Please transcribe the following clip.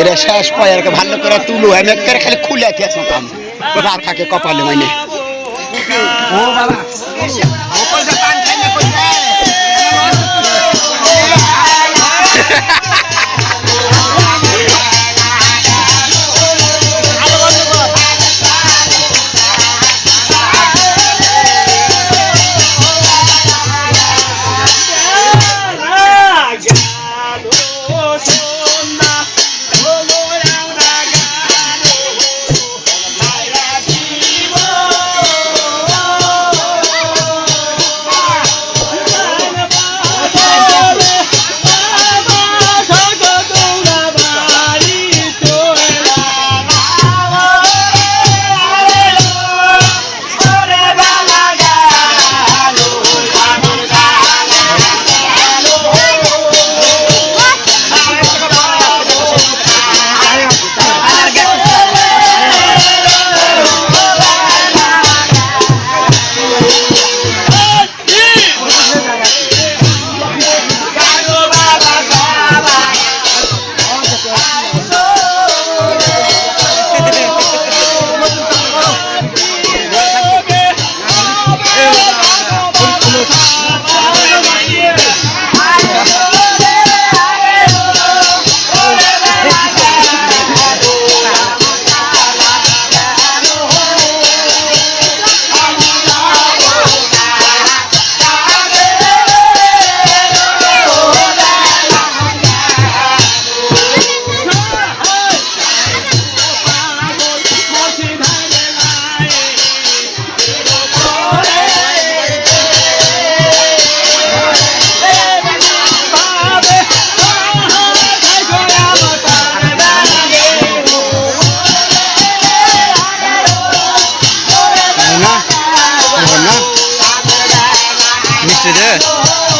এটা শেষ পায় আর ভালো করে তুলো। আমি একবারে খালি খুলে আছি কাম। রা থাকে কপালে মানে। ও বাবা। Lord.